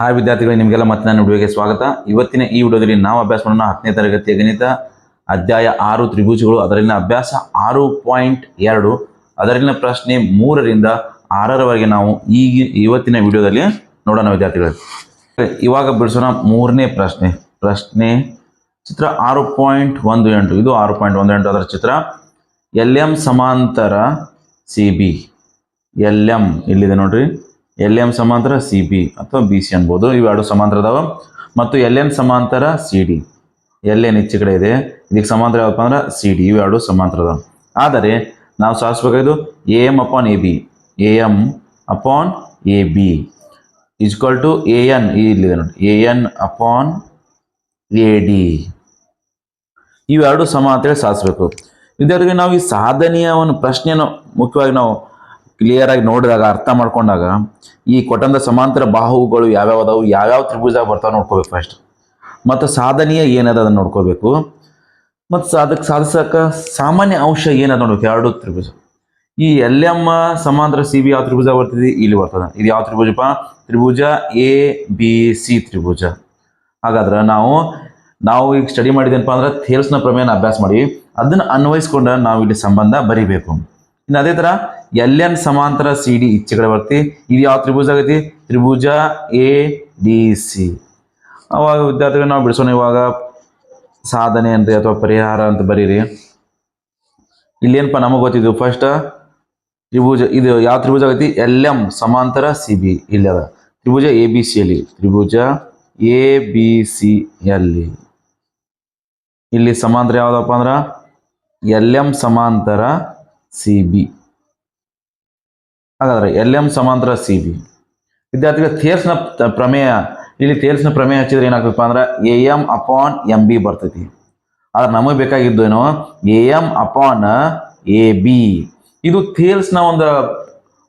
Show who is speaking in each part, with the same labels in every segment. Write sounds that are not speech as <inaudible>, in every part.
Speaker 1: Hi ವಿದ್ಯಾರ್ಥಿಗಳು, ನಿಮಗೆಲ್ಲ ಮತ್ತೆ ನನ್ನ ವಿಡಿಯೋಗೆ ಸ್ವಾಗತ. ಇವತ್ತಿನ ಈ ವಿಡಿಯೋದಲ್ಲಿ ನಾವು ಅಭ್ಯಾಸ ಮಾಡೋಣ ಹತ್ತನೇ ತರಗತಿಯ ಗಣಿತ, ಅಧ್ಯಾಯ ಆರು ತ್ರಿಭುಜಗಳು, ಅದರಲ್ಲಿನ ಅಭ್ಯಾಸ ಆರು ಪಾಯಿಂಟ್ ಎರಡು. ಅದರಲ್ಲಿನ ಪ್ರಶ್ನೆ ಮೂರರಿಂದ ಆರರವರೆಗೆ ನಾವು ಈಗ ಇವತ್ತಿನ ವಿಡಿಯೋದಲ್ಲಿ ನೋಡೋಣ ವಿದ್ಯಾರ್ಥಿಗಳು. ಇವಾಗ ಬಿಡಿಸೋಣ ಮೂರನೇ ಪ್ರಶ್ನೆ. ಪ್ರಶ್ನೆ, ಚಿತ್ರ ಆರು ಪಾಯಿಂಟ್ ಒಂದು ಎಂಟು. ಇದು ಆರು ಪಾಯಿಂಟ್ ಒಂದು ಎಂಟು ಅದರ ಚಿತ್ರ. ಎಲ್ ಎಂ ಸಮಾಂತರ ಸಿ ಬಿ. ಎಲ್ ಎಂ ಇಲ್ಲಿದೆ ನೋಡ್ರಿ? ಎಲ್ ಎಂ ಸಮಾಂತರ ಸಿ ಬಿ ಅಥವಾ ಬಿ ಸಿ ಅನ್ಬೋದು. ಇವೆರಡು ಸಮಾಂತರ ಅದಾವ ಮತ್ತು ಎಲ್ ಎನ್ ಸಮಾಂತರ ಸಿ ಡಿ. ಎಲ್ ಎನ್ ಹೆಚ್ಚು ಕಡೆ ಇದೆ. ಇದಕ್ಕೆ ಸಮಾಂತರ ಯಾವಪ್ಪ ಅಂದ್ರೆ ಸಿ ಡಿ. ಇವೆರಡು ಸಮಾಂತರ ಅದಾವ ಆದರೆ ನಾವು ಸಾಧಿಸ್ಬೇಕಾಗಿದ್ದು A M upon A B. A M upon A B. Is equal to A N. ಇಲ್ಲಿದೆ ನೋಡಿ. A N upon A D. ಇವೆರಡು ಸಮ ಅಂತೇಳಿ ಸಾಧಿಸ್ಬೇಕು. ವಿದ್ಯಾರ್ಥಿಗೆ ನಾವು ಈ ಸಾಧನೆಯ ಒಂದು ಪ್ರಶ್ನೆಯನ್ನು ಮುಖ್ಯವಾಗಿ ನಾವು ಕ್ಲಿಯರ್ ಆಗಿ ನೋಡಿದಾಗ, ಅರ್ಥ ಮಾಡ್ಕೊಂಡಾಗ ಈ ಕೊಟ್ಟಂತ ಸಮಾಂತರ ಬಾಹುಗಳು ಯಾವ್ಯಾವ ಅದಾವು ಯಾವ್ಯಾವ ತ್ರಿಭುಜ ಬರ್ತಾವೆ ನೋಡ್ಕೋಬೇಕು ಫಸ್ಟ್ ಮತ್ತು ಸಾಧನೆಯ ಏನದ ಅದನ್ನು ನೋಡ್ಕೋಬೇಕು. ಮತ್ತು ಅದಕ್ಕೆ ಸಾಧಿಸಕ್ಕೆ ಸಾಮಾನ್ಯ ಅಂಶ ಏನದ ನೋಡ್ಬೇಕು, ಎರಡು ತ್ರಿಭುಜ. ಈ ಎಲ್ ಎಂ ಸಮಾಂತರ ಸಿ ಬಿ ಯಾವ ತ್ರಿಭುಜ ಬರ್ತದೆ? ಇಲ್ಲಿ ಬರ್ತದೆ. ಇದು ಯಾವ ತ್ರಿಭುಜಪ್ಪ? ತ್ರಿಭುಜ ಎ, ಬಿ, ಸಿ ತ್ರಿಭುಜ. ಹಾಗಾದ್ರೆ ನಾವು ನಾವು ಈಗ ಸ್ಟಡಿ ಮಾಡಿದೇನಪ್ಪ ಅಂದ್ರೆ ಥೇಲ್ಸ್ನ ಪ್ರಮೇಯನ ಅಭ್ಯಾಸ ಮಾಡಿ, ಅದನ್ನು ಅನ್ವಯಿಸ್ಕೊಂಡು ನಾವು ಇಲ್ಲಿ ಸಂಬಂಧ ಬರಿಬೇಕು. ಇನ್ನು ಅದೇ ಥರ ಎಲ್ ಎನ್ ಸಮಾಂತರ ಸಿ ಡಿ ಈಚೆ ಕಡೆ ಬರ್ತಿ. ಇದು ಯಾವ ತ್ರಿಭುಜ ಆಗೈತಿ? ತ್ರಿಭುಜ ಎ, ಡಿ, ಸಿ. ಅವಾಗ ವಿದ್ಯಾರ್ಥಿಗಳು ನಾವು ಬಿಡಿಸೋಣ ಇವಾಗ. ಸಾಧನೆ ಅಂತ ಅಥವಾ ಪರಿಹಾರ ಅಂತ ಬರೀರಿ. ಇಲ್ಲೇನಪ್ಪ ನಮಗೆ ಗೊತ್ತಿದ್ದು? ಫಸ್ಟ್ ತ್ರಿಭುಜ, ಇದು ಯಾವ ತ್ರಿಭುಜ ಆಗೈತಿ? ಎಲ್ ಎಂ ಸಮಾಂತರ ಸಿ ಬಿ. ಇಲ್ಲಿ ಅದ. ತ್ರಿಭುಜ ಎ, ಬಿ, ಸಿ ಅಲ್ಲಿ. ತ್ರಿಭುಜ ಎ, ಬಿ, ಸಿ ಅಲ್ಲಿ. ಇಲ್ಲಿ ಸಮಾಂತರ ಯಾವುದಪ್ಪ ಅಂದ್ರೆ? ಎಲ್ ಎಂ ಸಮಾಂತರ ಸಿ ಬಿ. ಹಾಗಾದ್ರೆ ಎಲ್ ಎಂ ಸಮಾಂತರ ಸಿ ಬಿ. ವಿದ್ಯಾರ್ಥಿಗಳ ಥೇಲ್ಸ್ನ ಪ್ರಮೇಯ, ಇಲ್ಲಿ ಥೇಲ್ಸ್ನ ಪ್ರಮೇಯ ಹಚ್ಚಿದ್ರೆ ಏನಾಗ್ತದಪ್ಪ ಅಂದ್ರೆ A M upon M B ಬರ್ತೈತಿ. ಆದ್ರೆ ನಮಗೆ ಬೇಕಾಗಿದ್ದು ಏನು? A M upon A B. ಇದು ಥೇಲ್ಸ್ನ ಒಂದು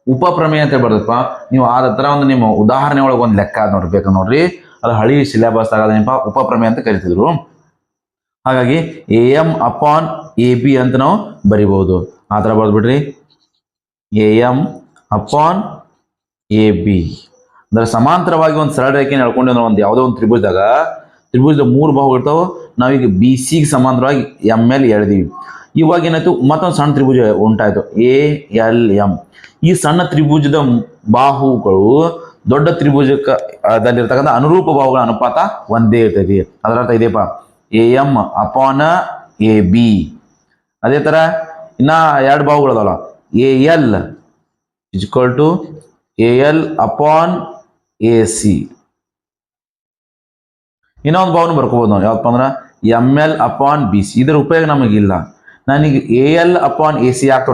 Speaker 1: ಉಪ ಪ್ರಮೇಯ ಅಂತ ಬರ್ತಪ್ಪ ನೀವು ಆದ ಥರ ಒಂದು ನಿಮ್ಮ ಉದಾಹರಣೆ ಒಳಗೆ ಒಂದು ಲೆಕ್ಕ ನೋಡ್ಬೇಕು ನೋಡ್ರಿ. ಅದು ಹಳಿ ಸಿಲೆಬಸ್ ಆಗದೇನಪ್ಪ ಉಪ ಪ್ರಮೇಯ ಅಂತ ಕರಿತಿದ್ರು. ಹಾಗಾಗಿ A M upon A B ಅಂತ ನಾವು ಬರಿಬಹುದು ಆ ಥರ ಬರ್ದ್ಬಿಡ್ರಿ A M upon A B. ಅಂದ್ರೆ ಸಮಾಂತರವಾಗಿ ಒಂದು ಸರಳ ರೇಖೆ ಹೇಳ್ಕೊಂಡು ಒಂದು ಯಾವುದೋ ಒಂದು ತ್ರಿಭುಜದಾಗ, ತ್ರಿಭುಜದ ಮೂರು ಬಾಹು ಇರ್ತಾವೆ ನಾವೀಗ ಬಿ ಸಿಗೆ ಸಮಾಂತರವಾಗಿ ಎಂ ಎಲ್ ಎಳ್ದೀವಿ. ಇವಾಗ ಏನಾಯ್ತು? ಮತ್ತೊಂದು ಸಣ್ಣ ತ್ರಿಭುಜ ಉಂಟಾಯಿತು. ಎ, ಎಲ್ ಎಂ ಈ ಸಣ್ಣ ತ್ರಿಭುಜದ ಬಾಹುಗಳು ದೊಡ್ಡ ತ್ರಿಭುಜಕ್ಕೆ ದಲ್ಲಿರ್ತಕ್ಕಂಥ ಅನುರೂಪ ಬಾಹುಗಳ ಅನುಪಾತ ಒಂದೇ ಇರ್ತೈತಿ. ಅದರ ಅರ್ಥ ಇದೆಯಪ್ಪ A M upon A B. ಅದೇ ಥರ ಇನ್ನ ಎರಡು ಬಾಹುಗಳದಲ್ಲ A, L. Is equal to A L upon C ಇನ್ನೊಂದು ಭಾವನೆ ಬರ್ಕೋಬೋದು ನಾವು. ಯಾವಪ್ಪ ಅಂದ್ರೆ M L upon B C ಇದರ ಉಪಯೋಗ ನಮಗಿಲ್ಲ ನಾನೀಗ A L upon A C ಯಾಕೆ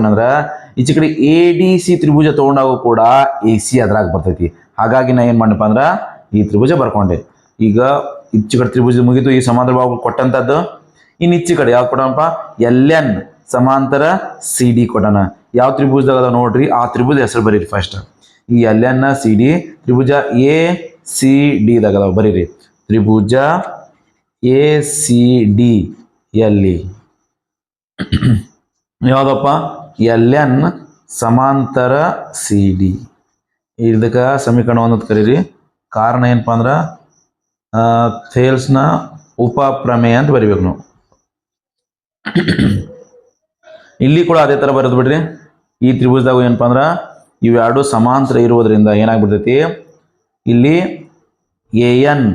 Speaker 1: ಈಚೆ ಕಡೆ ಎ ಡಿ ಸಿ ತ್ರಿಭುಜ ತಗೊಂಡಾಗ ಕೂಡ ಎ ಸಿ ಅದ್ರಾಗ ಬರ್ತೈತಿ. ಹಾಗಾಗಿ ನಾ ಏನು ಮಾಡಪ್ಪ ಅಂದ್ರೆ, ಈ ತ್ರಿಭುಜ ಬರ್ಕೊಂಡೆ. ಈಗ ಈಚೆ ಕಡೆ ತ್ರಿಭುಜ ಮುಗಿತು, ಈ ಸಮಾಂತರ ಭಾವ ಕೊಟ್ಟಂಥದ್ದು ಇನ್ನು ಈಚೆ ಕಡೆ ಯಾವ್ದು ಕೊಡಪ್ಪ ಎಲ್ ಎನ್ ಸಮಾಂತರ ಸಿ ಡಿ ಕೊಡೋಣ. ಯಾವ ತ್ರಿಭುಜದಾಗ ನೋಡ್ರಿ? ಆ ತ್ರಿಭುಜ ಹೆಸರು ಬರೀರಿ ಫಸ್ಟ್ ಈ ಎನ್ ಸಿ ಡಿ ತ್ರಿಭುಜ ಎ ಸಿ ಡಿ ದಾಗ ಅದಾವ ಬರೀರಿ. ತ್ರಿಭುಜ ಎ ಸಿ ಡಿ ಎಲ್ಲಿ? <clears throat> ಯಾವುದಪ್ಪ? ಎಲ್ ಎನ್ ಸಮಾಂತರ ಸಿ ಡಿ ಇದಕ್ಕೆ ಸಮೀಕರಣ ಒಂದೊಂದು ಕರೀರಿ. ಕಾರಣ ಏನಪ್ಪ ಅಂದ್ರೆ ಥೇಲ್ಸ್ನ ಉಪ ಪ್ರಮೇಯ ಅಂತ ಬರಿಬೇಕು ನಾವು. <clears throat> ಇಲ್ಲಿ ಕೂಡ ಅದೇ ಥರ ಬರೋದು ಬಿಡ್ರಿ. ಈ ತ್ರಿಭುಜದಾಗ ಏನಪ್ಪ ಅಂದ್ರೆ ಇವೆರಡು ಸಮಾಂತರ ಇರುವುದರಿಂದ ಏನಾಗ್ಬಿಡ್ತೈತಿ? ಇಲ್ಲಿ A N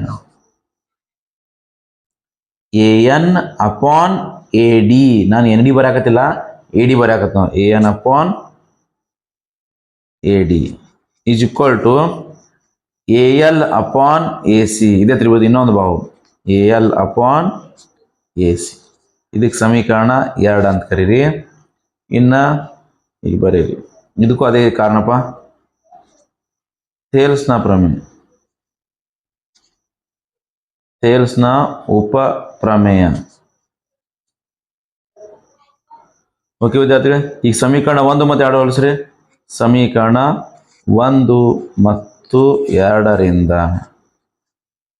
Speaker 1: A N upon A D ನಾನು ಎನ್ ಡಿ ಬರಾಕತ್ತಿಲ್ಲ. A D ಬರಾಕತ್ತ A N upon A D is equal to A L upon A C ಇದೇ ತ್ರಿಭುಜ ಇನ್ನೊಂದು ಬಾಹು. A L upon A C ಇದಕ್ಕೆ ಸಮೀಕರಣ ಎರಡು ಅಂತ ಕರೀರಿ. ಇನ್ನು ಈಗ ಬರೀರಿ ಇದಕ್ಕೂ ಅದೇ ಕಾರಣಪ್ಪ. ಥೇಲ್ಸ್ನ ಪ್ರಮೇಯ. ಥೇಲ್ಸ್ನ ಉಪ ಪ್ರಮೇಯ. ಓಕೆ ವಿದ್ಯಾರ್ಥಿಗಳೇ, ಈಗ ಸಮೀಕರಣ ಒಂದು ಮತ್ತು ಎರಡು ಹೊಲಿಸ್ರಿ. ಸಮೀಕರಣ ಒಂದು ಮತ್ತು ಎರಡರಿಂದ.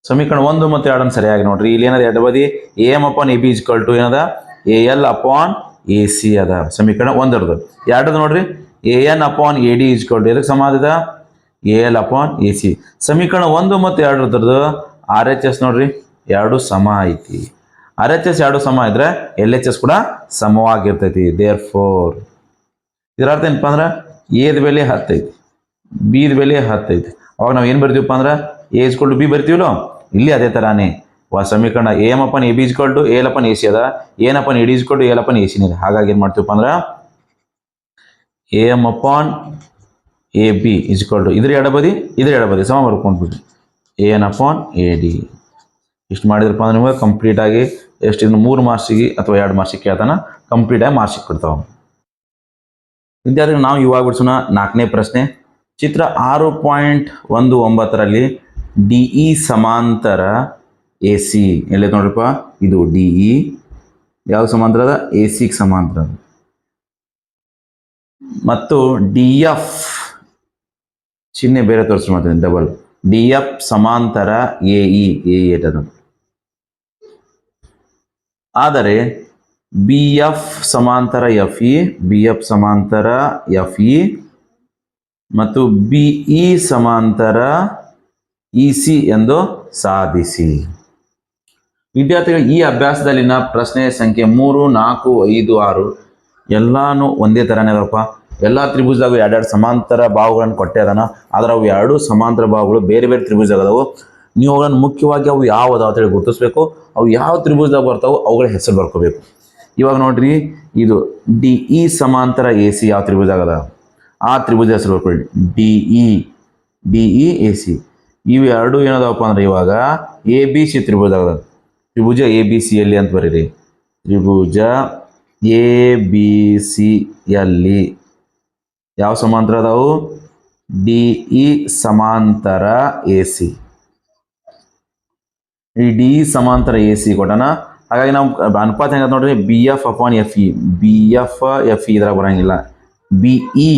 Speaker 1: ಸಮೀಕರಣ ಒಂದು ಮತ್ತು ಎರಡನ್ನು ಸರಿಯಾಗಿ ನೋಡ್ರಿ. ಇಲ್ಲಿ ಏನದ, ಎರಡು ಬದಿ A M upon A B is equal ಏನದ? A L upon A C ಅದ. ಸಮೀಕರಣ ಒಂದರದು. ಎರಡದು ನೋಡ್ರಿ. A N upon A D is ಕೊಡ್ರಿ ಎದಕ್ಕೆ ಸಮಾನದ A L upon A C ಸಮೀಕರಣ ಒಂದು ಮತ್ತು ಎರಡರದ್ದು ಆರ್ ಎಚ್ ಎಸ್ ನೋಡ್ರಿ. ಎರಡು ಸಮ ಐತಿ. ಆರ್ ಎಚ್ ಎಸ್ ಎರಡು ಸಮ ಇದ್ರೆ ಎಲ್ ಎಚ್ ಎಸ್ ಕೂಡ ಸಮವಾಗಿರ್ತೈತಿ. ದೇರ್ ಫೋರ್ ಇದರ ಅರ್ಥ ಏನಪ್ಪ ಅಂದ್ರೆ ಎದ ಬೆಲೆ ಹತ್ತೈತಿ ಬಿದ ಬೆಲೆ ಹತ್ತೈತಿ ಅವಾಗ ನಾವು ಏನು ಬರ್ತೀವಪ್ಪ ಅಂದ್ರೆ ಎ ಇಸ್ಕೊಂಡು ಬಿ ಬರ್ತೀವಲ್ಲೋ? ಇಲ್ಲಿ ಅದೇ ಥರಾನೇ ಸಮೀಕರಣ ಎ ಎಂ ಎ ಬಿ ಇಸ್ಕೊಂಡು ಎ ಎಲ್ ಎ ಸಿ ಅದ. ಏನಪ್ಪನ್ ಎ ಡಿ ಇಸ್ಕೊಂಡು ಎ ಎಲ್ ಎ ಸಿನ ಇದೆ ಹಾಗಾಗಿ ಏನು ಮಾಡ್ತೀವಪ್ಪ ಅಂದ್ರೆ ಎ ಎಂ ಎ ಬಿ ಇಸ್ಕೊಂಡು ಇದ್ರ ಎಡಬದಿ ಇದ್ರ ಎಡಬದಿ ಸಮ ಬರ್ಕೊಂಡ್ಬಿಡಿ ಎ ಎನ್ ಎ ಡಿ. ಇಷ್ಟು ಮಾಡಿದ್ರಪ್ಪ ಅಂದ್ರೆ ನಿಮಗೆ ಕಂಪ್ಲೀಟಾಗಿ ಎಷ್ಟು ಇನ್ನು ಮೂರು ಮಾರ್ಕ್ಸಿಗೆ ಅಥವಾ ಎರಡು ಮಾರ್ಕ್ಸಿಗೆ ಕೇಳ್ತಾನ ಕಂಪ್ಲೀಟಾಗಿ ಮಾರ್ಕ್ಸಿಗೆ ಕೊಡ್ತಾವ. ವಿದ್ಯಾರ್ಥಿಗಳು, ನಾವು ಇವಾಗ ಬಿಡ್ಸೋಣ ನಾಲ್ಕನೇ ಪ್ರಶ್ನೆ. ಚಿತ್ರ ಆರು ಪಾಯಿಂಟ್ ಒಂದು ಒಂಬತ್ತರಲ್ಲಿ ಡಿ ಇ ಸಮಾಂತರ ಎ ಸಿ ಎಲ್ಲ ನೋಡ್ರಪ್ಪ? ಇದು ಡಿ ಇ ಯಾವ ಸಮಾಂತರ ಅದ? ಎ ಸಿಗೆ ಸಮಾಂತರ ಅದ. ಮತ್ತು ಡಿ ಎಫ್ ಚಿಹ್ನೆ ಬೇರೆ ತೋರಿಸ್ ಮಾಡ್ತೀನಿ ಡಬಲ್ ಡಿ ಎಫ್ ಸಮಾಂತರ ಎ ಇ ಎ ಏಟ್ ಅದು. ಆದರೆ ಬಿ ಎಫ್ ಸಮಾಂತರ ಎಫ್ ಇ ಬಿ ಎಫ್ ಸಮಾಂತರ ಎಫ್ ಇ ಮತ್ತು ಬಿ ಇ ಸಮಾಂತರ ಇ ಸಿ ಎಂದು ಸಾಧಿಸಿ. ವಿದ್ಯಾರ್ಥಿಗಳು ಈ ಅಭ್ಯಾಸದಲ್ಲಿನ ಪ್ರಶ್ನೆ ಸಂಖ್ಯೆ ಮೂರು, ನಾಲ್ಕು, ಐದು, ಆರು, ಎಲ್ಲಾನು ಒಂದೇ ಥರನೇ ಅದಪ್ಪ ಎಲ್ಲ ತ್ರಿಭುಜದಾಗೂ ಎರಡೆರಡು ಸಮಾಂತರ ಭಾವಗಳನ್ನು ಕೊಟ್ಟೆ ಅದಾನ ಆದ್ರೆ ಅವು ಎರಡು ಸಮಾಂತರ ಭಾವಗಳು ಬೇರೆ ಬೇರೆ ತ್ರಿಭುಜಾಗದವು ನೀವು ಅವುಗಳನ್ನು ಮುಖ್ಯವಾಗಿ ಅವು ಯಾವ ಅದಾವ ಅಂತೇಳಿ ಗುರುತಿಸ್ಬೇಕು. ಅವು ಯಾವ ತ್ರಿಭುಜದಾಗ ಬರ್ತಾವೋ ಅವುಗಳ ಹೆಸರು ಬರ್ಕೋಬೇಕು. ಇವಾಗ ನೋಡ್ರಿ, ಇದು ಡಿ, ಇ ಸಮಾಂತರ ಎ, ಸಿ ಯಾವ ತ್ರಿಭುಜಾಗದ ಆ ತ್ರಿಭುಜ ಹೆಸರು ಬರ್ಕೊಳ್ಳಿ D, E D, E, A, C. ಇವು ಎರಡು ಏನದಾವಪ್ಪ ಅಂದ್ರೆ ಇವಾಗ ಎ, ಬಿ, ಸಿ ತ್ರಿಭುಜಾಗದ ತ್ರಿಭುಜ ಎ ಬಿ ಸಿ ಎಲ್ಲಿ ಅಂತ ಬರೀರಿ. ತ್ರಿಭುಜ ಎ ಬಿ ಸಿ ಎಲ್ಲಿ ಯಾವ ಸಮಾಂತರ ಅದಾವು? ಡಿ ಇ ಸಮಾಂತರ ಎ ಸಿ ಈ ಡಿ ಇ ಸಮಾಂತರ ಎ ಸಿ ಕೊಟ್ಟಣ ಹಾಗಾಗಿ ನಾವು ಅನುಪಾತ ಹೆಂಗ ನೋಡ್ರಿ? B F upon F E B F F E ಇದ್ರಾಗ ಬರಂಗಿಲ್ಲ. B E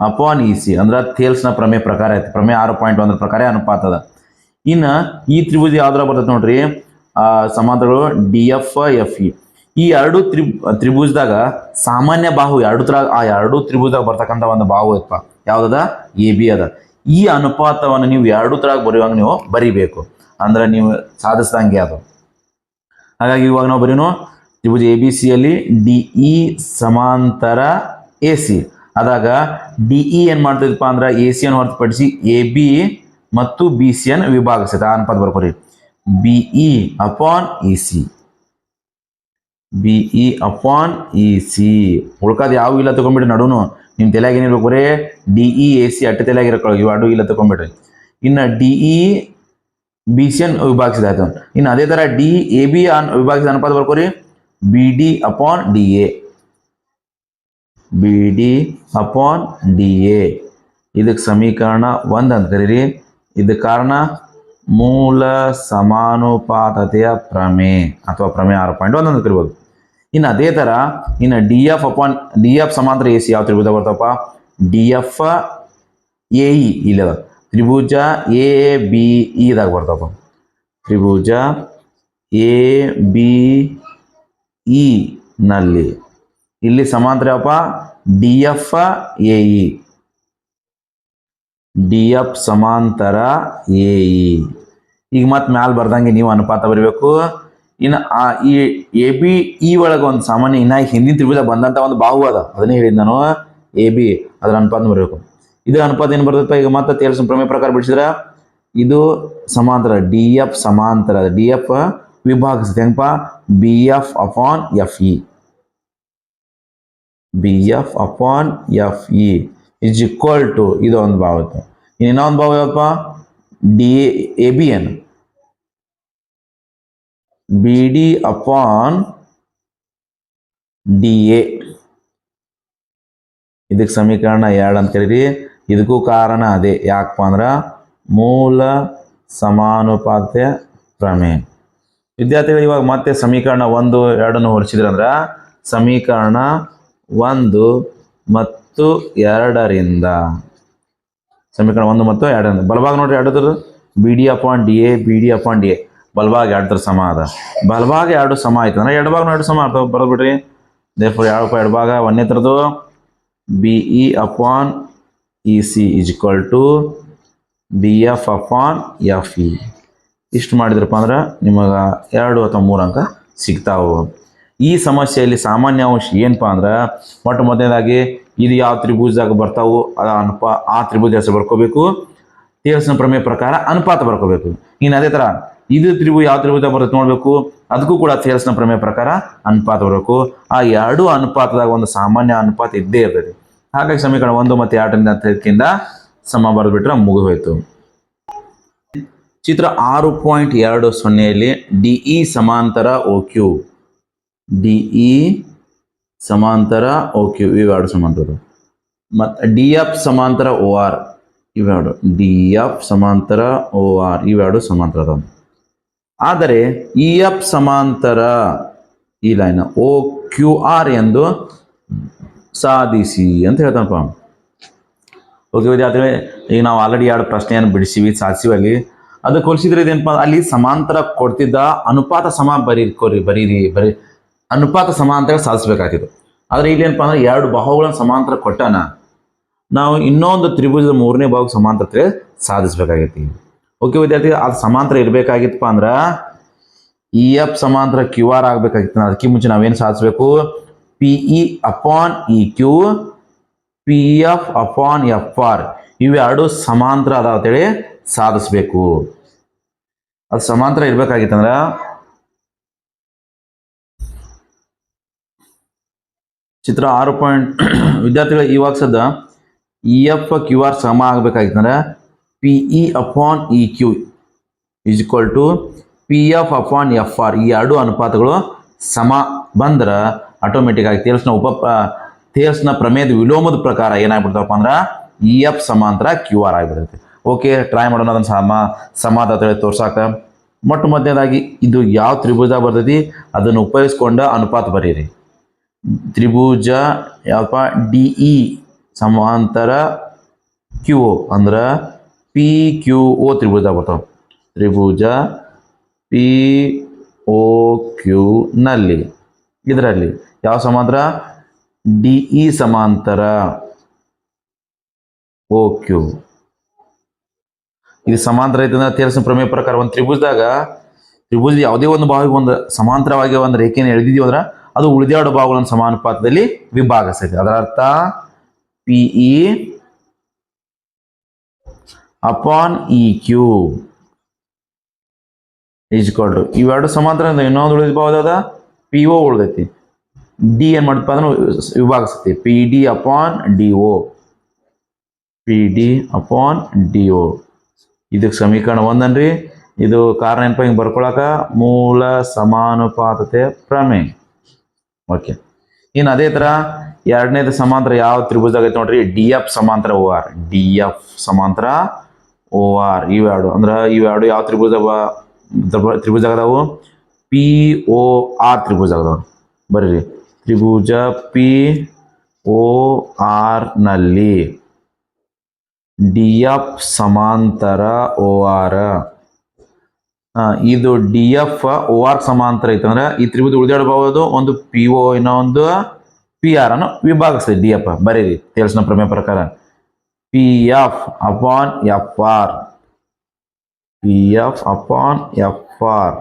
Speaker 1: upon E C ಅಂದ್ರೆ ಥೇಲ್ಸ್ನ ಪ್ರಮೇಯ ಪ್ರಕಾರ ಐತಿ. ಪ್ರಮೇಯ ಆರು ಪಾಯಿಂಟ್ ಒಂದ್ರ ಪ್ರಕಾರ ಅನುಪಾತ ಅದ. ಇನ್ನು ಈ ತ್ರಿಭುಜ ಯಾವ್ದ್ರ ಬರ್ತೈತೆ ನೋಡ್ರಿ? ಸಮಾಂತರಗಳು ಡಿ ಎಫ್ ಎಫ್ ಇ ಈ ಎರಡು ತ್ರಿ ತ್ರಿಭುಜದಾಗ ಸಾಮಾನ್ಯ ಬಾಹು ಎರಡು ತರ, ಆ ಎರಡು ತ್ರಿಭುಜದಾಗ ಬರ್ತಕ್ಕಂಥ ಒಂದು ಬಾಹು ಐತಪ್ಪ ಯಾವ್ದದ? ಎ ಬಿ ಅದ. ಈ ಅನುಪಾತವನ್ನು ನೀವು ಎರಡು ತರ ಬರೆಯುವಾಗ ನೀವು ಬರಿಬೇಕು. ಅಂದ್ರೆ ನೀವು ಸಾಧಿಸ್ದಂಗೆ ಅದು. ಹಾಗಾಗಿ ಇವಾಗ ನಾವು ಬರೀನು ತ್ರಿಭುಜ ಎ ಬಿ ಸಿಯಲ್ಲಿ ಡಿ ಇ ಸಮಾಂತರ ಎ ಸಿ ಅದಾಗ ಡಿ ಇ ಏನು ಮಾಡ್ತಿದಪ್ಪ ಅಂದ್ರೆ ಎ ಸಿ ಅನ್ನು ಹೊರತುಪಡಿಸಿ ಎ ಬಿ ಮತ್ತು ಬಿ ಸಿ ಅನ್ನು ವಿಭಾಗಿಸುತ್ತೆ. ಆ ಅನುಪಾತ ಬರ್ಕೊರಿ. B E upon E C B E upon E C ಉಳ್ಕಾದ ಯಾವ ಇಲ್ಲ ತಗೊಂಡ್ಬಿಡ್ರಿ ನಡುನು. ನಿಮ್ಮ ತಲೆಯಾಗ ಏನಿರ್ಬೇಕು ಬರೇ ಡಿ ಇ ಎ ಸಿ ಅಟ್ಟೆ ತಲೆಯಾಗ ಇರಕೊಳ್ಳಿ ಇವು ಎರಡು ಇಲ್ಲ ತೊಗೊಂಬಿಡ್ರಿ ಇನ್ನು ಡಿ ಇ ಬಿ ಸಿ ಅನ್ ವಿಭಾಗಿಸಿದ ಆಯ್ತು ಇನ್ನು ಅದೇ ಥರ ಡಿ ಎ ಬಿ ಅನ್ ವಿಭಾಗಿಸಿದ ಅನುಪಾತ ಬರ್ಕೋರಿ. B D upon D A B D upon D A ಇದಕ್ಕೆ ಸಮೀಕರಣ ಒಂದು ಅಂತ ಕರೀರಿ. ಇದಕ್ಕೆ ಕಾರಣ ಮೂಲ ಸಮಾನುಪಾತತೆಯ ಪ್ರಮೇ ಅಥವಾ ಪ್ರಮೇ ಆರು ಪಾಯಿಂಟ್ ಒಂದೊಂದು ತಿರ್ಬೋದು ಇನ್ನು ಅದೇ ಥರ, ಇನ್ನು D F upon D F ಸಮಾಂತರ ಎ ಸಿ ಯಾವ ತ್ರಿಭುಜ ಬರ್ತಪ್ಪ? ಡಿ ಎಫ್ ಎ ಇ ಇಲ್ಲದ ತ್ರಿಭುಜ ಎ ಬಿ ಇದಾಗ ಬರ್ತಪ್ಪ. ತ್ರಿಭುಜ ಎ ಬಿ ಇ ನಲ್ಲಿ. ಇಲ್ಲಿ ಸಮಾಂತರ ಯಾವಪ್ಪ? D F A E D F ಸಮಾಂತರ ಎ ಇ ಈಗ ಮತ್ತೆ ಮ್ಯಾಲ ಬರ್ದಂಗೆ ನೀವು ಅನುಪಾತ ಬರಬೇಕು. ಇನ್ನು ಆ ಈ ಎ ಬಿ ಇ ಒಳಗೆ ಒಂದು ಸಾಮಾನ್ಯ ಇನ್ನ ಹಿಂದಿನ ತ್ರಿಭುಜ ಬಂದಂಥ ಒಂದು ಬಾಹು ಅದ. ಅದನ್ನೇ ಹೇಳಿದ್ ನಾನು. ಎ ಬಿ ಅದರ ಅನುಪಾತ ಬರಬೇಕು. ಇದು ಅನುಪಾತ ಏನು ಬರ್ತದಪ್ಪ ಈಗ ಮತ್ತೆ ತೇರ್ಸ ಪ್ರಮೇಯ ಪ್ರಕಾರ ಬಿಡಿಸಿದ್ರ? ಇದು ಸಮಾಂತರ ಡಿ ಎಫ್ ಸಮಾಂತರ ಡಿ ಎಫ್ ವಿಭಾಗಿಸುತ್ತೆ. ಹೆಂಗಪ್ಪ B F upon F E B F upon F E is equal to ಇದು ಒಂದು ಭಾವ ಇನ್ನೊಂದು ಭಾವ ಯಾವಪ್ಪ D A B N B D upon D A ಇದಕ್ಕೆ ಸಮೀಕರಣ ಎರಡು ಅಂತ ಕರೀರಿ ಇದಕ್ಕೂ ಕಾರಣ ಅದೇ. ಯಾಕಪ್ಪ ಅಂದ್ರೆ ಮೂಲ ಸಮಾನುಪಾತ ಪ್ರಮೇಯ. ವಿದ್ಯಾರ್ಥಿಗಳು ಇವಾಗ ಮತ್ತೆ ಸಮೀಕರಣ ಒಂದು, ಎರಡನ್ನು ಅಂದ್ರೆ ಸಮೀಕರಣ ಒಂದು ಮತ್ತು ಎರಡರಿಂದ. ಸಮೀಕರಣ ಒಂದು ಮತ್ತು ಎರಡರಿಂದ. ಬಲಭಾಗ ನೋಡ್ರಿ ಎರಡದ್ರ B D upon D A B D upon D A ಬಲಭಾಗ ಎರಡರ ಸಮ ಅದ. ಬಲಭಾಗ ಎರಡು ಸಮ ಆಯ್ತು ಅಂದ್ರೆ ಭಾಗ ಎರಡು ಸಮ ಅರ್ಥ ಬರೋದ್ಬಿಡ್ರಿ ಎರಡು ಯಾವ ಎಡಭಾಗ ಒಂದನೇ ಥರದ್ದು B E upon E C is equal to B F upon F E ಇಷ್ಟು ಮಾಡಿದ್ರಪ್ಪ ಅಂದ್ರೆ ನಿಮಗೆ ಎರಡು ಅಥವಾ ಮೂರು ಅಂಕ ಸಿಗ್ತಾವು ಈ ಸಮಸ್ಯೆಯಲ್ಲಿ ಸಾಮಾನ್ಯ ಅಂಶ ಏನಪ್ಪ ಅಂದ್ರೆ, ಮೊಟ್ಟ ಮೊದಲನೇದಾಗಿ ಇದು ಯಾವ ತ್ರಿಭುಜದಾಗ ಬರ್ತಾವು ಅದ ಅನುಪ, ಆ ತ್ರಿಭುಜ ಹೆಸರು ಬರ್ಕೋಬೇಕು. ತೇಲ್ಸಿನ ಪ್ರಮೇಯ ಪ್ರಕಾರ ಅನುಪಾತ ಬರ್ಕೋಬೇಕು. ಇನ್ನು ಅದೇ ಥರ ಇದು ತ್ರಿಭುಜ ಯಾವ ತ್ರಿಭುಜ ಬರುತ್ತೆ ನೋಡಬೇಕು. ಅದಕ್ಕೂ ಕೂಡ ತೇಲ್ಸಿನ ಪ್ರಮೇಯ ಪ್ರಕಾರ ಅನುಪಾತ ಬರಬೇಕು. ಆ ಎರಡು ಅನುಪಾತದಾಗ ಒಂದು ಸಾಮಾನ್ಯ ಅನುಪಾತ ಇದ್ದೇ ಇರ್ತದೆ. ಹಾಗಾಗಿ ಸಮೀಕರಣ ಒಂದು ಮತ್ತು ಎರಡರಿಂದ ಹತ್ತಕ್ಕಿಂತ ಸಮ ಬರೆದ್ಬಿಟ್ರೆ ಮುಗಿದೋಯ್ತು ಚಿತ್ರ ಆರು ಪಾಯಿಂಟ್ ಎರಡು ಸೊನ್ನೆಯಲ್ಲಿ ಡಿಇ ಸಮಾಂತರ ಓ ಕ್ಯೂ. ಡಿಇ ಸಮಾಂತರ ಓ ಕ್ಯೂ ಇವೆರಡು ಸಮಾಂತರ. ಮತ್ತು ಡಿ ಎಫ್ ಸಮಾಂತರ, ಓ ಆರ್ ಇವೆರಡು ಡಿ ಎಫ್ ಸಮಾಂತರ, ಓ ಆರ್ ಇವೆರಡು ಸಮಾಂತರ ಆದರೆ ಇ ಎಫ್ ಸಮಾಂತರ, ಈ ಲೈನ್, ಓ, ಕ್ಯೂ, ಆರ್ ಎಂದು ಸಾಧಿಸಿ ಅಂತ ಹೇಳ್ತಾನಪ್ಪ. ಓಕೆ ವಿದ್ಯಾರ್ಥಿಗಳೇ ಈಗ ನಾವು ಆಲ್ರೆಡಿ ಎರಡು ಪ್ರಶ್ನೆಯನ್ನು ಬಿಡಿಸಿವಿ, ಸಾಧಿಸಿವಿ ಅಲ್ಲಿ. ಅದಕ್ಕೆ ಹೋಲಿಸಿದ್ರೆ ಇದೇನಪ್ಪ, ಅಲ್ಲಿ ಸಮಾಂತರ ಕೊಡ್ತಿದ್ದ ಅನುಪಾತ ಸಮ ಬರೀರಿ ಕೊರಿ, ಬರೀರಿ, ಬರೀ ಅನುಪಾತ ಸಮಾನತೆ ಸಾಧಿಸ್ಬೇಕಾಗಿತ್ತು ಆದರೆ ಇಲ್ಲಿ ಏನಪ್ಪ ಅಂದ್ರೆ ಎರಡು ಬಾಹುಗಳನ್ನು ಸಮಾಂತರ ಕೊಟ್ಟಾನ ನಾವು ಇನ್ನೊಂದು ತ್ರಿಭುಜದ ಮೂರನೇ ಭಾಗ ಸಮಾಂತರತೆ ಸಾಧಿಸ್ಬೇಕಾಗೈತಿ. ಓಕೆ ವಿದ್ಯಾರ್ಥಿ, ಅದು ಸಮಾಂತರ ಇರಬೇಕಾಗಿತ್ತಪ್ಪ ಅಂದ್ರೆ ಇ ಎಫ್ ಸಮಾಂತರ ಕ್ಯೂ ಆರ್ ಆಗಬೇಕಾಗಿತ್ತು. ಅದಕ್ಕೆ ಮುಂಚೆ ನಾವೇನು ಸಾಧಿಸಬೇಕು? P E upon E Q P F upon F R ಇವೆರಡು ಸಮಾಂತರ ಅದ ಅಂತೇಳಿ ಸಾಧಿಸಬೇಕು. ಅದು ಸಮಾಂತರ ಇರ್ಬೇಕಾಗಿತ್ತಂದ್ರ ಚಿತ್ರ ಆರು ಪಾಯಿಂಟ್, ವಿದ್ಯಾರ್ಥಿಗಳು ಇವಾಗ ಸದ ಇ ಎಫ್ ಕ್ಯೂ ಆರ್ ಸಮ ಆಗ್ಬೇಕಾಗಿತ್ತಂದ್ರೆ P E upon E Q is equal to P F upon F R ಈ ಎರಡು ಅನುಪಾತಗಳು ಸಮ ಬಂದ್ರೆ ಆಟೋಮೆಟಿಕ್ ಆಗಿ ತೇಲ್ಸ್ನ ಉಪ ತೇಲ್ಸ್ನ ಪ್ರಮೇಯದ ವಿಲೋಮದ ಪ್ರಕಾರ ಏನಾಗ್ಬಿಡ್ತಪ್ಪ ಅಂದ್ರೆ ಇ ಎಫ್ ಸಮಾಂತರ ಕ್ಯೂ ಆರ್ ಆಗಿಬಿಡುತ್ತೆ. ಓಕೆ ಟ್ರೈ ಮಾಡೋಣ, ಅದನ್ನು ಸಮ ಸಮಾದ ತೋರ್ಸಾಕ. ಮೊಟ್ಟ ಮೊದಲನೇದಾಗಿ ಇದು ಯಾವ ತ್ರಿಭುಜ ಬರ್ತೈತಿ, ಅದನ್ನು ಉಪಯೋಗಿಸ್ಕೊಂಡ ಅನುಪಾತ ಬರೀರಿ. ತ್ರಿಭುಜ ಯಾವಪ್ಪ ಡಿ ಇ ಸಮಾಂತರ ಕ್ಯೂ ಓ ಅಂದ್ರೆ ಪಿ ಕ್ಯೂ ಓ ತ್ರಿಭುಜ ಬರ್ತಾವ. ತ್ರಿಭುಜ ಪಿ ಓ ಕ್ಯೂ ನಲ್ಲಿ, ಇದರಲ್ಲಿ ಯಾವ ಸಮಾಂತರ? ಡಿ ಇ ಸಮಾಂತರ ಓ ಕ್ಯೂ. ಇದು ಸಮಾಂತರ ಐತೆ ಅಂದ್ರೆ ಪ್ರಮೇಯ ಪ್ರಕಾರ ಒಂದು ತ್ರಿಭುಜದಾಗ, ತ್ರಿಭುಜದ ಯಾವುದೇ ಒಂದು ಭಾಗಕ್ಕೆ ಒಂದು ಸಮಾಂತರವಾಗಿ ಒಂದು ರೇಖೆಯನ್ನು ಎಳೆದಿದ್ದೀವಿ ಅಂದ್ರೆ ಅದು ಉಳಿದೆರಡು ಭಾಗಗಳನ್ನು ಸಮಾನುಪಾತದಲ್ಲಿ ವಿಭಾಗಿಸ್ತೈತಿ ಅದರ ಅರ್ಥ P E upon E Q ಈಜ್ಕೊಂಡು ಇವೆರಡು ಸಮಾಂತರ ಇನ್ನೊಂದು ಉಳಿದ ಪಿ ಒ ಉಳಿದೈತಿ. ಡಿ ಏನು ಮಾಡಪ್ಪ ಅಂದ್ರೆ ವಿಭಾಗಿಸ್ತೈತಿ. P D upon D O P D upon D O ಇದಕ್ಕೆ ಸಮೀಕರಣ ಒಂದನ್ರಿ. ಇದು ಕಾರಣ ಏನಪ್ಪ, ಹಿಂಗೆ ಬರ್ಕೊಳಕ ಮೂಲ ಸಮಾನುಪಾತತೆ ಪ್ರಮೇಯ. ಓಕೆ. ಇನ್ನು ಅದೇ ಥರ ಎರಡನೇದು ಸಮಾಂತರ ಯಾವ ತ್ರಿಭುಜ ಆಗೈತೆ ನೋಡ್ರಿ? ಡಿ ಎಫ್ ಸಮಾಂತರ ಓ ಆರ್. ಡಿ ಎಫ್ ಸಮಾಂತರ ಓ ಆರ್. ಇವೆರಡು ಅಂದ್ರೆ ಇವೆರಡು ಯಾವ ತ್ರಿಭುಜ ತ್ರಿಭುಜ ಅದಾವು? ಪಿ ಓ ಆರ್ ತ್ರಿಭುಜ ಅದಾವ. ಬರ್ರಿ. ತ್ರಿಭುಜ ಪಿ ಓ ಆರ್ನಲ್ಲಿ ಡಿ ಎಫ್ ಸಮಾಂತರ ಓ ಆರ್. ಇದು ಡಿ ಎಫ್ ಓ ಆರ್ ಸಮಾಂತರ ಐತಂದ್ರೆ ಈ ತ್ರಿಭುಜ ಉಳಿದಾಡಬಹುದು ಒಂದು ಪಿ ಒ ಇನ್ನೊಂದು ಪಿ ಆರ್ ಅನ್ನು ವಿಭಾಗಿಸ್ತದೆ ಡಿ ಎಫ್ ಬರೀರಿ, ತೇಲ್ಸಿನ ಪ್ರಮೇಯ ಪ್ರಕಾರ. P F upon F R P F upon F R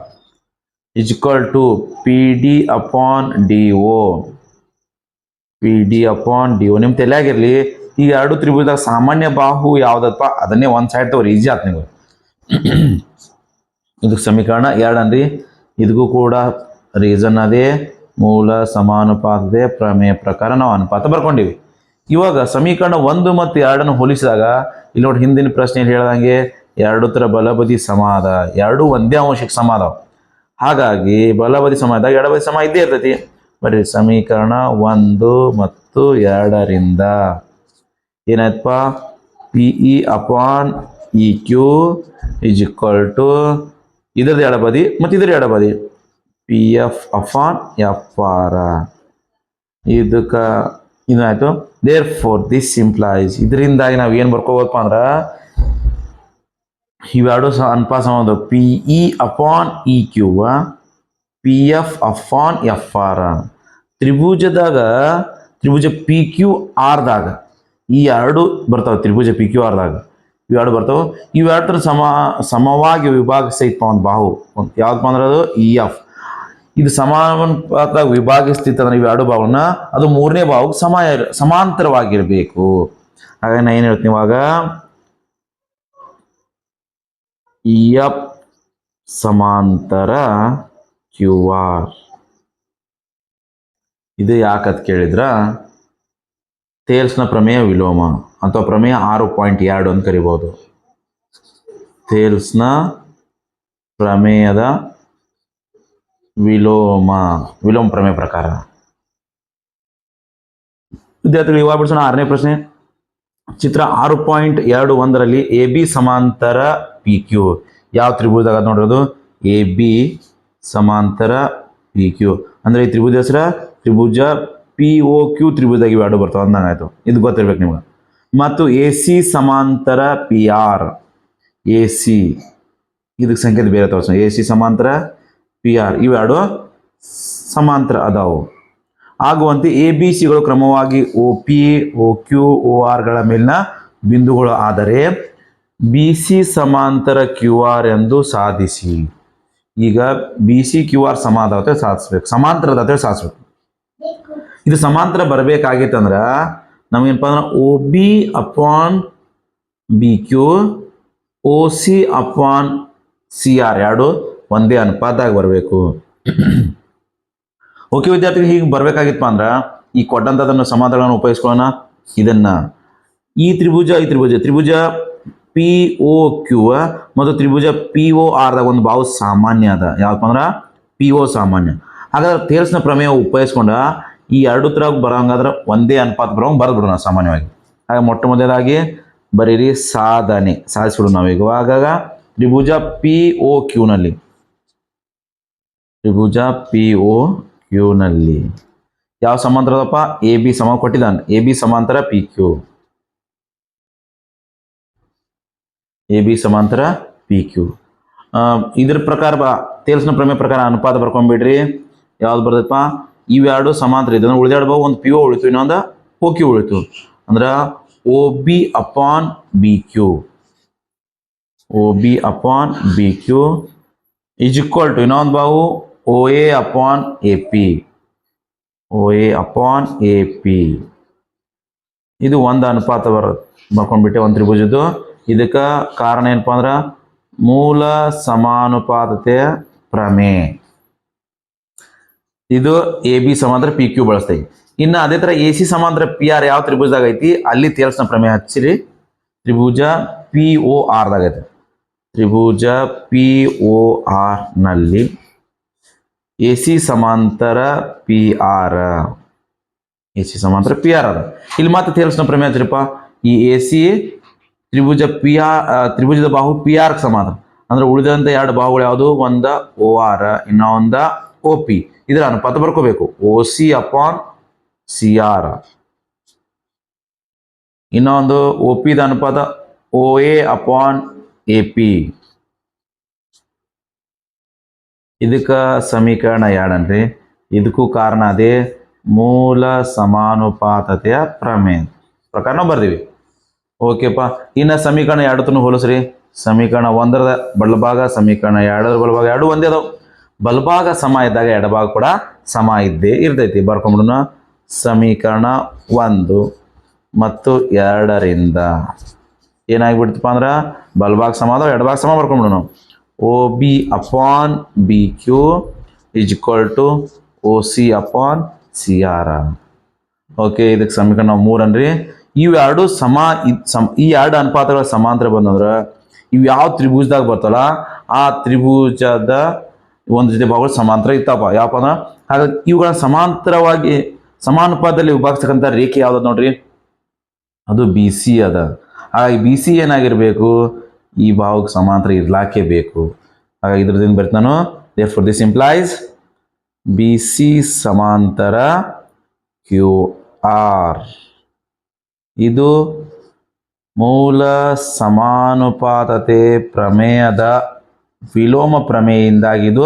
Speaker 1: is equal to P D upon D O P D upon D O ನಿಮ್ಮ ತಲೆಯಾಗಿರ್ಲಿ, ಈ ಎರಡು ತ್ರಿಭುಜದಾಗ ಸಾಮಾನ್ಯ ಬಾಹು ಯಾವ್ದಪ್ಪ? ಅದನ್ನೇ ಒಂದು ಸೈಡ್ ತಗೋರಿ ಈಜಿ ಆತ್ ನೀವು ಇದಕ್ಕೆ ಸಮೀಕರಣ ಎರಡು ಅನ್ರಿ ಇದಕ್ಕೂ ಕೂಡ ರೀಸನ್ ಅದೇ, ಮೂಲ ಸಮಾನುಪಾತದೆ ಪ್ರಮೇಯ ಪ್ರಕಾರ ನಾವು ಅನುಪಾತ ಬರ್ಕೊಂಡಿವಿ. ಇವಾಗ ಸಮೀಕರಣ ಒಂದು ಮತ್ತು ಎರಡನ್ನು ಹೋಲಿಸಿದಾಗ, ಇಲ್ಲಿ ನೋಡಿ ಹಿಂದಿನ ಪ್ರಶ್ನೆಯಲ್ಲಿ ಹೇಳ್ದಂಗೆ ಎರಡು ಥರ ಬಲಬದಿ ಸಮಾದ ಅದ ಎರಡು ಒಂದೇ ಅಂಶಕ್ಕೆ ಸಮಾದ. ಹಾಗಾಗಿ ಬಲಬದಿ ಸಮ ಇದ್ದಾಗ ಎಡಬದಿ ಸಮ ಇದ್ದೇ ಇರ್ತೈತಿ. ಬರ್ರಿ, ಸಮೀಕರಣ ಒಂದು ಮತ್ತು ಎರಡರಿಂದ. ಏನಾಯ್ತಪ್ಪ? P E upon E Q is equal to ಇದರದ್ದು ಎಡಬದಿ ಮತ್ತು ಇದರ ಎಡಬದಿ P F upon F R ಇದಕ್ಕೆ ಇದಾಯ್ತು ದೇರ್ ಫೋರ್ ದಿಸ್ ಇಂಪ್ಲಾಯ್ಸ್ ಇದರಿಂದಾಗಿ ನಾವು ಏನು ಬರ್ಕೋಬೇಕಪ್ಪ ಅಂದ್ರೆ, ಇವೆರಡು ಸಹ ಅನುಪಾತ ಒಂದು. P E upon E Q P F upon F R ತ್ರಿಭುಜದಾಗ, ತ್ರಿಭುಜ ಪಿ ಕ್ಯೂ ಆರ್ದಾಗ ಈ ಎರಡು ಬರ್ತಾವೆ ತ್ರಿಭುಜ ಪಿ ಕ್ಯೂ ಆರ್ದಾಗ ಇವೆರಡು ಬರ್ತಾವೆ. ಇವೆರಡರ ಸಮ, ಸಮವಾಗಿ ವಿಭಾಗಿಸೈತಪ್ಪ ಒಂದು ಬಾಹು ಒಂದು ಯಾವ್ದಪ್ಪ ಅಂದ್ರೆ ಅದು? ಇ ಎಫ್ ಇದು ಸಮಾನುಪಾತ ವಿಭಾಗಿಸ್ತಿತ್ತು ಅಂದ್ರೆ ಇವೆರಡು ಬಾಹುನ ಅದು ಮೂರನೇ ಬಾಹುಗೆ ಸಮ, ಸಮಾಂತರವಾಗಿರಬೇಕು. ಹಾಗಾಗಿ ನಾ ಏನು ಹೇಳ್ತೀನಿ ಇವಾಗ? ಇ ಎಫ್ ಸಮಾಂತರ ಕ್ಯೂ ಆರ್ ಇದು ಯಾಕತ್ ಕೇಳಿದ್ರ? ತೇಲ್ಸ್ನ ಪ್ರಮೇಯ ವಿಲೋಮ. ಅಥವಾ ಪ್ರಮೇಯ ಆರು ಪಾಯಿಂಟ್ ಎರಡು ಅಂತ ಕರಿಬೋದು. ತೇಲ್ಸ್ನ ಪ್ರಮೇಯದ ವಿಲೋಮ ವಿಲೋಮ ಪ್ರಮೇಯ ಪ್ರಕಾರ. ವಿದ್ಯಾರ್ಥಿಗಳು ಇವಾಗ ಬಿಡಿಸೋಣ ಆರನೇ ಪ್ರಶ್ನೆ. ಚಿತ್ರ ಆರು ಪಾಯಿಂಟ್ ಎರಡು ಒಂದರಲ್ಲಿ ಎ ಬಿ ಸಮಾಂತರ ಪಿ ಕ್ಯೂ. ಯಾವ ತ್ರಿಭುಜದಾಗ ನೋಡಿರೋದು ಎ ಬಿ ಸಮಾಂತರ ಪಿ ಕ್ಯೂ. ಅಂದ್ರೆ ಈ ತ್ರಿಭುಜ ಹೆಸರ ತ್ರಿಭುಜ ಪಿ ಓ ಕ್ಯೂ ತ್ರಿಭುಜದಾಗ ಎರಡು ಬರ್ತಾವ ಅಂದಂಗಾಯ್ತು. ಇದು ಗೊತ್ತಿರ್ಬೇಕು ನಿಮ್ಗೆ. ಮತ್ತು ಎ ಸಿ ಸಮಾಂತರ ಪಿ ಆರ್. A C. ಇದಕ್ಕೆ ಸಂಕೇತ ಬೇರೆ ತೋರಿಸ ಎ ಸಿ ಸಮಾಂತರ ಪಿ ಆರ್. ಇವೆರಡು ಸಮಾಂತರ ಅದಾವು. ಆಗುವಂತೆ ಎ ಬಿ ಸಿಗಳು ಕ್ರಮವಾಗಿ ಒ ಪಿ, ಒ ಕ್ಯೂ, ಒ ಆರ್ಗಳ ಮೇಲಿನ ಬಿಂದುಗಳು ಆದರೆ ಬಿ ಸಿ ಸಮಾಂತರ ಕ್ಯೂ ಆರ್ ಎಂದು ಸಾಧಿಸಿ. ಈಗ ಬಿ ಸಿ ಕ್ಯೂ ಆರ್ ಸಮಾಧಾನ ಸಾಧಿಸ್ಬೇಕು. ಸಮಾಂತರದ ಸಾಧಿಸ್ಬೇಕು. ಇದು ಸಮಾಂತರ ಬರಬೇಕಾಗಿತ್ತಂದ್ರ ನಮಗೇನಪ್ಪ ಅಂದ್ರೆ O B upon B Q O C upon C R ಎರಡು ಒಂದೇ ಅನುಪಾತದಾಗ ಬರಬೇಕು. <clears throat> ಓಕೆ ವಿದ್ಯಾರ್ಥಿಗಳು, ಹೀಗೆ ಬರಬೇಕಾಗಿತ್ತಪ್ಪ ಅಂದ್ರೆ ಈ ಕೊಟ್ಟಂಥದನ್ನು ಸಮಾಧಾನಗಳನ್ನು ಉಪಯೋಗಿಸ್ಕೊಳ್ಳೋಣ. ಇದನ್ನ ಈ ತ್ರಿಭುಜ ಈ ತ್ರಿಭುಜ ತ್ರಿಭುಜ ಪಿ ಒ ಕ್ಯೂ ಮತ್ತು ತ್ರಿಭುಜ ಪಿ ಒ ಆರ್ದಾಗ ಒಂದು ಬಾವು ಸಾಮಾನ್ಯ ಅದ. ಯಾವಪ್ಪ ಅಂದ್ರೆ ಪಿ ಒ ಸಾಮಾನ್ಯ. ಹಾಗಾದ್ರೆ ತೇಲ್ಸ್ನ ಪ್ರಮೇಯ ಉಪಯೋಗಿಸ್ಕೊಂಡ ಈ ಎರಡು ತರ ಬರೋಂಗಾದ್ರೆ ಒಂದೇ ಅನುಪಾತ ಬರೋಂಗೆ ಬರೆದು ಬಿಡೋಣ ಸಾಮಾನ್ಯವಾಗಿ. ಹಾಗೆ ಮೊಟ್ಟ ಮೊದಲಾಗಿ ಬರೀರಿ ಸಾಧನೆ. ಸಾಧಿಸ್ಬಿಡೋಣ ನಾವೀಗ. ಆಗಾಗ ತ್ರಿಭುಜ ಪಿ ಒ ಕ್ಯೂನಲ್ಲಿ ತ್ರಿಭುಜ ಪಿ ಒ ಕ್ಯೂನಲ್ಲಿ ಯಾವ ಸಮಾಂತರದಪ್ಪ? ಎ ಬಿ ಸಮ ಕೊಟ್ಟಿದ್ದಾನೆ. ಎ ಬಿ ಸಮಾಂತರ ಪಿ ಕ್ಯೂ ಎ ಬಿ ಸಮಾಂತರ ಪಿ ಕ್ಯೂ ಇದ್ರ ಪ್ರಕಾರ ಬಾ. ತೇಲ್ಸ್ನ ಪ್ರಮೇಯ ಪ್ರಕಾರ ಅನುಪಾತ ಬರ್ಕೊಂಡ್ಬಿಡ್ರಿ ಯಾವ್ದು ಬರ್ತೈತಪ್ಪ ಇವೆರಡು ಸಮಾಂತರ ಇದೆ ಅಂದ್ರೆ ಉಳಿದಾಡ ಒಂದು ಪಿ ಒ ಉಳಿತು, ಇನ್ನೊಂದು ಓ ಕ್ಯೂ ಉಳಿತು. ಅಂದ್ರೆ O B upon B Q O B upon B Q is equal to ಇನ್ನೊಂದು ಬಾವು O A upon A P O A upon A P ಇದು ಒಂದು ಅನುಪಾತ ಬರ ಮಾಡ್ಕೊಂಡ್ಬಿಟ್ಟೆ ಒಂದು ತ್ರಿಭುಜದ್ದು. ಇದಕ್ಕೆ ಕಾರಣ ಏನಪ್ಪ ಅಂದ್ರೆ ಮೂಲ ಸಮಾನುಪಾತತೆ ಪ್ರಮೇ ಇದು ಎ ಬಿ ಸಮಾಂತರ ಪಿ ಕ್ಯೂ ಬಳಸ್ತೈತಿ ಇನ್ನು ಅದೇ ಥರ ಎ ಸಿ ಸಮಾಂತರ ಪಿ ಆರ್ ಯಾವ ತ್ರಿಭುಜದಾಗ ಐತಿ? ಅಲ್ಲಿ ತೇಲ್ಸ್ನ ಪ್ರಮೇಯ ಹಚ್ಚಿರಿ. ತ್ರಿಭುಜ ಪಿ ಓ ಆರ್ದಾಗ ದಾಗೈತೆ ತ್ರಿಭುಜ ಪಿ ಓ ಆರ್ನಲ್ಲಿ ಎ ಸಿ ಸಮಾಂತರ ಪಿ ಆರ್ ಎ ಸಿ ಸಮಾಂತರ ಪಿ ಆರ್ ಅದ. ಇಲ್ಲಿ ಮತ್ತೆ ತೇಲ್ಸ್ನ ಪ್ರಮೇಯ ಹಚ್ಚಿರಪ್ಪ. ಈ ಎ ಸಿ ತ್ರಿಭುಜ ಪಿ ಆರ್ ತ್ರಿಭುಜದ ಬಾಹು ಪಿ ಆರ್ ಸಮಾಂತರ ಅಂದ್ರೆ ಉಳಿದಂತ ಎರಡು ಬಾಹುಗಳು ಯಾವುದು? ಒಂದ ಓ ಆರ್ ಇನ್ನೊಂದ ಒ ಪಿ ಇದರ ಅನುಪಾತ ಬರ್ಕೋಬೇಕು. O C upon C R ಇನ್ನೊಂದು ಒ ಪಿದ ಅನುಪಾತ O A upon A P ಇದಕ್ಕೆ ಸಮೀಕರಣ ಎರಡನ್ರಿ. ಇದಕ್ಕೂ ಕಾರಣ ಅದೇ ಮೂಲ ಸಮಾನುಪಾತತೆಯ ಪ್ರಮೇಯ. ಪ್ರಕಾರ ನಾವು ಬರ್ದೀವಿ. ಓಕೆಪ್ಪ ಇನ್ನು ಸಮೀಕರಣ ಎರಡು ತನೂ ಹೋಲಿಸ್ರಿ. ಸಮೀಕರಣ ಒಂದರದ ಬಲಭಾಗ, ಸಮೀಕರಣ ಎರಡರ ಬಲಭಾಗ, ಎರಡು ಒಂದೇ ಅದಾವ. ಬಲಭಾಗ ಸಮ ಇದ್ದಾಗ ಎಡಭಾಗ ಕೂಡ ಸಮ ಇದ್ದೇ ಇರ್ತೈತಿ. ಬರ್ಕೊಂಬಿಡೋಣ. ಸಮೀಕರಣ ಒಂದು ಮತ್ತು ಎರಡರಿಂದ. ಏನಾಗ್ಬಿಡ್ತಪ್ಪ ಅಂದ್ರೆ ಬಲಭಾಗ ಸಮ ಅದ ಎಡಭಾಗ ಸಮ ಬರ್ಕೊಂಬಿಡೋಣ. O B upon B Q is equal to O C upon C R okay ಇದಕ್ಕೆ ಸಮೀಕರಣ ನಾವು ಮೂರು ಅನ್ರಿ ಇವು ಎರಡು ಸಮ ಸಮ ಈ ಎರಡು ಅನುಪಾತಗಳ ಸಮಾಂತರ ಬಂದಂದ್ರೆ ಇವು ಯಾವ ತ್ರಿಭುಜದಾಗ ಬರ್ತಲ್ಲ ಆ ತ್ರಿಭುಜದ ಒಂದು ಜೊತೆ ಭಾಗಗಳು ಸಮಾಂತರ ಇತ್ತಪ್ಪ. ಯಾವಪ್ಪ ಅಂದ್ರೆ ಹಾಗಾಗಿ ಇವುಗಳ ಸಮಾಂತರವಾಗಿ ಸಮಾನುಪಾತದಲ್ಲಿ ವಿಭಾಗಿಸ್ತಕ್ಕಂಥ ರೇಖೆ ಯಾವ್ದು ನೋಡ್ರಿ? ಅದು ಬಿ ಸಿ ಅದ. ಹಾಗಾಗಿ ಬಿ ಸಿ ಏನಾಗಿರ್ಬೇಕು? ಈ ಭಾವಕ್ಕೆ ಸಮಾಂತರ ಇರ್ಲಾಕೆ ಬೇಕು ಹಾಗಾಗಿ ಇದ್ರದ್ದು ಬರ್ತಾನು therefore this implies B C ಸಮಾಂತರ ಕ್ಯೂ ಆರ್ ಇದು ಮೂಲ ಸಮಾನುಪಾತತೆ ಪ್ರಮೇಯದ ವಿಲೋಮ ಪ್ರಮೇಯದಿಂದಾಗಿ ಇದು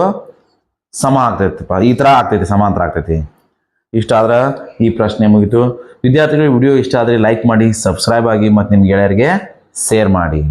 Speaker 1: ಸಮ ಆಗ್ತೈತಪ್ಪ ಈ ಥರ ಆಗ್ತೈತಿ, ಸಮಾಂತರ ಆಗ್ತೈತಿ. ಇಷ್ಟ ಆದ್ರೆ ಈ ಪ್ರಶ್ನೆ ಮುಗಿತು. ವಿದ್ಯಾರ್ಥಿಗಳು ವಿಡಿಯೋ ಇಷ್ಟ ಆದರೆ ಲೈಕ್ ಮಾಡಿ ಸಬ್ಸ್ಕ್ರೈಬ್ ಆಗಿ ಮತ್ತು ನಿಮ್ಮ ಗೆಳೆಯರಿಗೆ ಶೇರ್ ಮಾಡಿ.